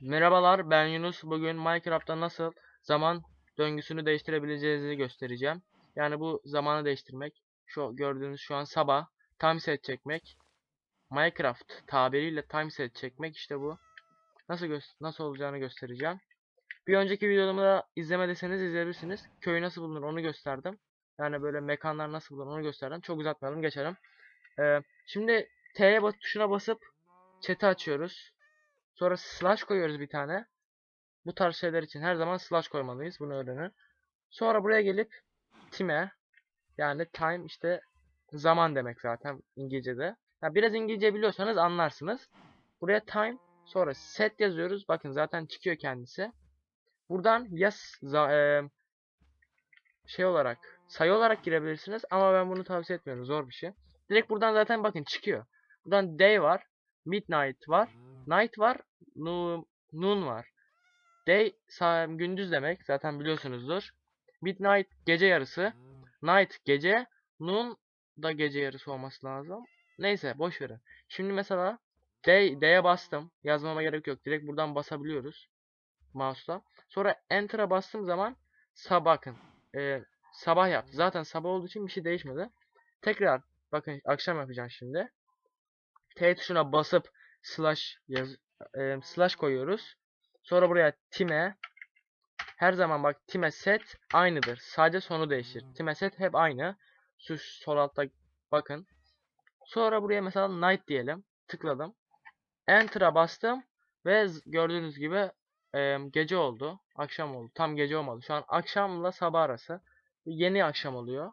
Merhabalar ben Yunus. Bugün Minecraft'ta nasıl zaman döngüsünü değiştirebileceğinizi göstereceğim. Yani bu zamanı değiştirmek. Şu gördüğünüz şu an sabah. Time set çekmek. Minecraft tabiriyle time set çekmek işte bu. Nasıl nasıl olacağını göstereceğim. Bir önceki videomu da izlemediyseniz izleyebilirsiniz. Köy nasıl bulunur onu gösterdim. Yani böyle mekanlar nasıl bulunur onu gösterdim. Çok uzatmayalım geçelim. Ee, şimdi T'ye tuşuna basıp chat'i açıyoruz. Sonra slash koyuyoruz bir tane. Bu tarz şeyler için her zaman slash koymalıyız. Bunu öğrenin. Sonra buraya gelip time yani time işte zaman demek zaten İngilizce'de. Ya biraz İngilizce biliyorsanız anlarsınız. Buraya time sonra set yazıyoruz. Bakın zaten çıkıyor kendisi. Buradan yaz za- e, şey olarak sayı olarak girebilirsiniz ama ben bunu tavsiye etmiyorum. Zor bir şey. Direkt buradan zaten bakın çıkıyor. Buradan day var. Midnight var. Night var. Noon var. Day gündüz demek. Zaten biliyorsunuzdur. Midnight gece yarısı. Night gece. Noon da gece yarısı olması lazım. Neyse boş verin. Şimdi mesela day day'e bastım. Yazmama gerek yok. Direkt buradan basabiliyoruz. Mouse'la. Sonra enter'a bastığım zaman sabah bakın. Ee, sabah yaptı. Zaten sabah olduğu için bir şey değişmedi. Tekrar bakın akşam yapacağım şimdi. T tuşuna basıp slash yaz e, slash koyuyoruz. Sonra buraya time her zaman bak time set aynıdır. Sadece sonu değişir. Time set hep aynı. Şu sol altta bakın. Sonra buraya mesela night diyelim. Tıkladım. Enter'a bastım ve gördüğünüz gibi e, gece oldu. Akşam oldu. Tam gece olmadı. Şu an akşamla sabah arası. Yeni akşam oluyor.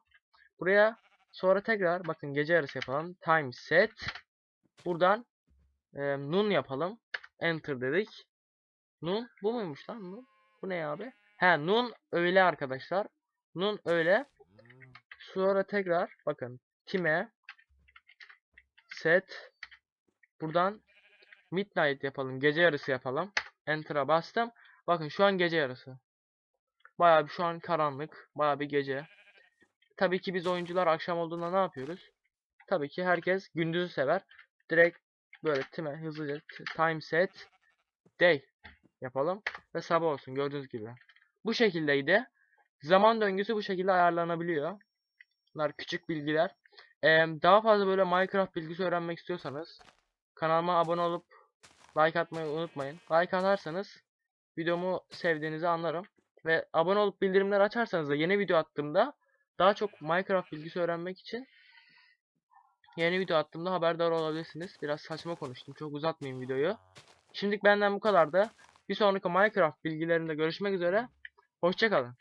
Buraya sonra tekrar bakın gece yarısı yapalım. Time set. Buradan e, nun yapalım. Enter dedik. Nun bu muymuş lan nun? Bu ne abi? He nun öyle arkadaşlar. Nun öyle. Sonra tekrar bakın time set buradan midnight yapalım. Gece yarısı yapalım. Enter'a bastım. Bakın şu an gece yarısı. Bayağı bir şu an karanlık. Bayağı bir gece. Tabii ki biz oyuncular akşam olduğunda ne yapıyoruz? Tabii ki herkes gündüzü sever. Direkt böyle time hızlıca time set day yapalım ve sabah olsun gördüğünüz gibi. Bu şekildeydi. Zaman döngüsü bu şekilde ayarlanabiliyor. Bunlar küçük bilgiler. Ee, daha fazla böyle Minecraft bilgisi öğrenmek istiyorsanız kanalıma abone olup like atmayı unutmayın. Like atarsanız videomu sevdiğinizi anlarım. Ve abone olup bildirimleri açarsanız da yeni video attığımda daha çok Minecraft bilgisi öğrenmek için yeni video attığımda haberdar olabilirsiniz. Biraz saçma konuştum. Çok uzatmayayım videoyu. Şimdilik benden bu kadar da. Bir sonraki Minecraft bilgilerinde görüşmek üzere. Hoşçakalın.